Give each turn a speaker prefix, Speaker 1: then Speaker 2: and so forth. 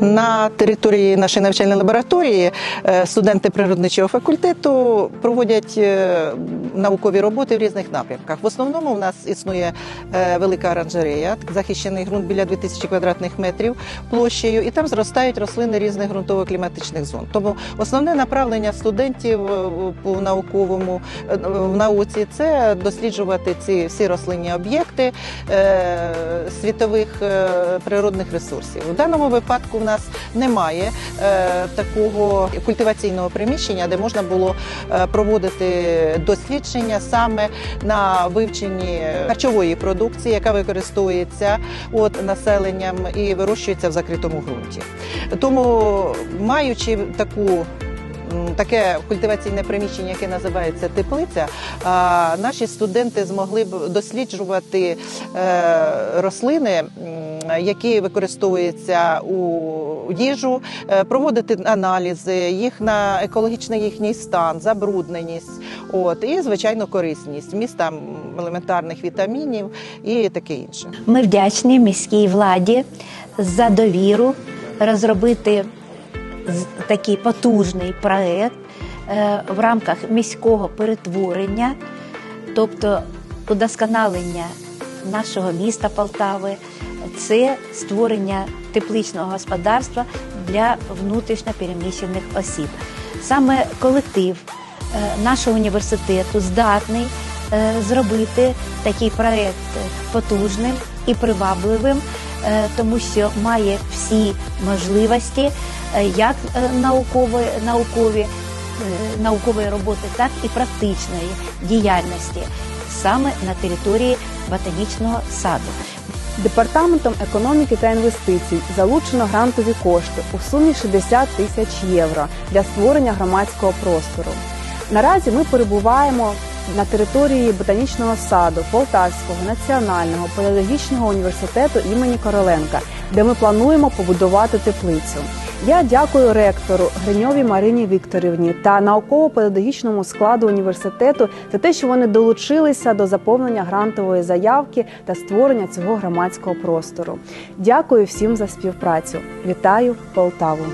Speaker 1: На території нашої навчальної лабораторії е, студенти природничого факультету проводять е, наукові роботи в різних напрямках. В основному у нас існує е, велика оранжерея, захищений ґрунт біля 2000 квадратних метрів площею, і там зростають рослини різних ґрунтово-кліматичних зон. Тому основне направлення студентів по науковому в науці це досліджувати ці всі рослинні об'єкти світових природних ресурсів. У даному випадку в нас немає е, такого культиваційного приміщення, де можна було е, проводити дослідження саме на вивченні харчової продукції, яка використовується от населенням і вирощується в закритому ґрунті. Тому, маючи таку Таке культиваційне приміщення, яке називається теплиця. Наші студенти змогли б досліджувати е, рослини, які використовуються у їжу, е, проводити аналізи, їх на екологічний їхній стан, забрудненість, от і звичайно корисність, вміст там елементарних вітамінів і таке інше.
Speaker 2: Ми вдячні міській владі за довіру розробити такий потужний проект е, в рамках міського перетворення, тобто удосконалення нашого міста Полтави, це створення тепличного господарства для внутрішньо переміщених осіб. Саме колектив е, нашого університету здатний е, зробити такий проект потужним і привабливим, тому що має всі можливості е, як е, наукової, наукові, е, наукової роботи, так і практичної діяльності саме на території ботанічного саду.
Speaker 3: Департаментом економіки та інвестицій залучено грантові кошти у сумі 60 тисяч євро для створення громадського простору. Наразі ми перебуваємо на території ботанічного саду Полтавського національного педагогічного університету імені Короленка, де ми плануємо побудувати теплицю. Я дякую ректору Гриньовій Марині Вікторівні та науково-педагогічному складу університету за те, що вони долучилися до заповнення грантової заявки та створення цього громадського простору. Дякую всім за співпрацю. Вітаю Полтаву!